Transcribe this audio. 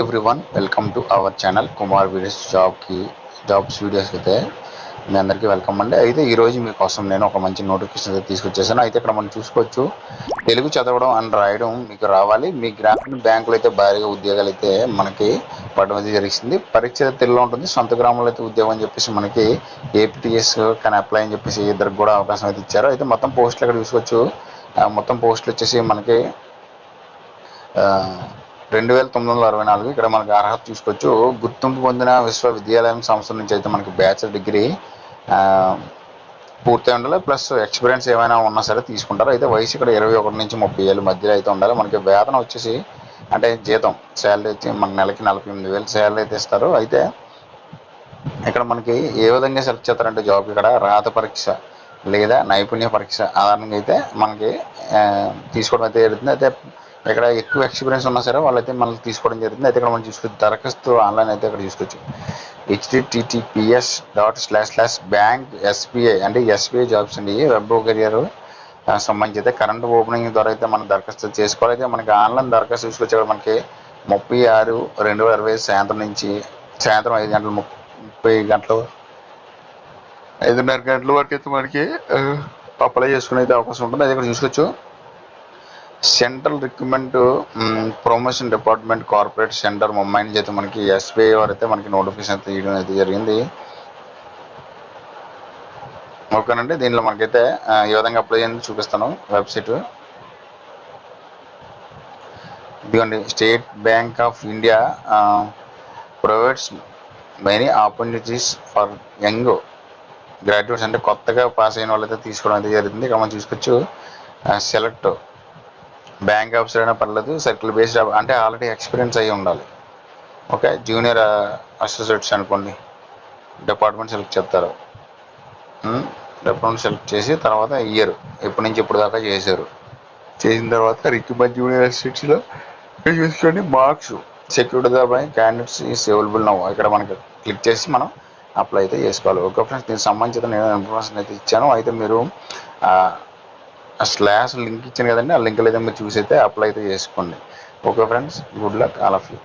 Everyone welcome to our channel Kumar videos జాబ్కి jobs videos అయితే మీ అందరికీ వెల్కమ్ అండి. అయితే ఈరోజు మీకోసం నేను ఒక మంచి నోటిఫికేషన్ అయితే తీసుకొచ్చేసాను. అయితే ఇక్కడ మనం చూసుకోవచ్చు తెలుగు చదవడం అండ్ రాయడం మీకు రావాలి. మీ గ్రామీణ బ్యాంకులు అయితే భారీగా ఉద్యోగాలు అయితే మనకి పడడం అయితే జరిగింది. పరీక్ష తెలుగులో ఉంటుంది సొంత గ్రామంలో అయితే ఉద్యోగం అని చెప్పేసి మనకి ఏపీటీఎస్ కానీ అప్లై అని చెప్పేసి ఇద్దరికి కూడా అవకాశం అయితే ఇచ్చారు. అయితే మొత్తం పోస్టులు ఇక్కడ చూసుకోవచ్చు. మొత్తం పోస్టులు వచ్చేసి మనకి రెండు వేల తొమ్మిది వందల అరవై నాలుగు ఇక్కడ మనకి అర్హత చూసుకోవచ్చు గుర్తింపు పొందిన విశ్వవిద్యాలయం సంస్థ నుంచి అయితే మనకి బ్యాచిలర్ డిగ్రీ పూర్తి ఉండాలి ప్లస్ ఎక్స్పీరియన్స్ ఏమైనా ఉన్నా సరే తీసుకుంటారు. అయితే వయసు ఇక్కడ ఇరవై ఒకటి నుంచి ముప్పై ఏళ్ళు మధ్యలో అయితే ఉండాలి. మనకి వేతనం వచ్చేసి అంటే జీతం శాలరీ వచ్చి మన నెలకి నలభై ఎనిమిది వేలు శాలరీ అయితే ఇస్తారు. అయితే ఇక్కడ మనకి ఏ విధంగా సెలెక్ట్ చేస్తారంటే జాబ్ ఇక్కడ రాత పరీక్ష లేదా నైపుణ్య పరీక్ష ఆధారంగా అయితే మనకి తీసుకోవడం అయితే జరుగుతుంది. అయితే ఇక్కడ ఎక్కువ ఎక్స్పీరియన్స్ ఉన్నా సరే వాళ్ళైతే మనకి తీసుకోవడం జరుగుతుంది. అయితే ఇక్కడ మనం చూసుకోవచ్చు దరఖాస్తు ఆన్లైన్ అయితే ఇక్కడ చూసుకోవచ్చు. H D T T P S dot slash slash bank SBI అంటే ఎస్బీఐ జాబ్స్ అండి. వెబ్ కెరియర్ సంబంధించి అయితే కరెంట్ ఓపెనింగ్ ద్వారా అయితే మనం దరఖాస్తు చేసుకోవాలి. అయితే మనకి ఆన్లైన్ దరఖాస్తు చూసుకొచ్చి ఇక్కడ మనకి ముప్పై ఆరు రెండు వేల ఇరవై సాయంత్రం నుంచి సాయంత్రం ఐదు గంటల ముప్పై గంటలు ఐదున్నర గంటల వరకు అయితే మనకి అప్లై చేసుకునే అయితే అవకాశం ఉంటుంది. అది ఇక్కడ చూసుకోవచ్చు. Central recruitment promotion department corporate centre Mumbai నుంచి అయితే మనకి ఎస్బీఐ వారు అయితే మనకి నోటిఫికేషన్ అయితే ఇవ్వడం అయితే జరిగింది. ఓకేనండి దీనిలో మనకైతే ఈ విధంగా అప్లై చేయండి చూపిస్తాను వెబ్సైట్. ఇదిగోండి State Bank of India provides many opportunities for young graduates అంటే కొత్తగా పాస్ అయిన వాళ్ళైతే తీసుకోవడం అయితే జరిగింది. ఇక్కడ మనం చూసుకోవచ్చు సెలెక్ట్ బ్యాంక్ ఆఫీసర్ అయినా పర్లేదు సర్కిల్ బేస్డ్ అంటే ఆల్రెడీ ఎక్స్పీరియన్స్ అయ్యి ఉండాలి. ఓకే? జూనియర్ అసోసియేట్స్ అనుకోండి. డిపార్ట్మెంట్ సెలెక్ట్ చెప్తారు డిపార్ట్మెంట్ సెలెక్ట్ చేసి తర్వాత ఇయర్ ఎప్పటి నుంచి ఇప్పుడు దాకా చేశారు. చేసిన తర్వాత రిక్రూట్మెంట్ జూనియర్ అసోసియేట్స్లో చూసుకోండి మార్క్స్ సెక్యూరిటీ దాపై క్యాండిడేట్స్ ఈస్ అవైలబుల్ నవ్వు ఇక్కడ మనకి క్లిక్ చేసి మనం అప్లై అయితే చేసుకోవాలి. ఓకే ఫ్రెండ్స్ దీనికి సంబంధించిన నేను ఇన్ఫర్మేషన్ అయితే ఇచ్చాను. అయితే మీరు ఆ స్లాష్ లింక్ ఇచ్చాను కదండి ఆ లింక్ అయితే మీరు చూసి అయితే అప్లై అయితే చేసుకోండి. Okay friends good luck all of you.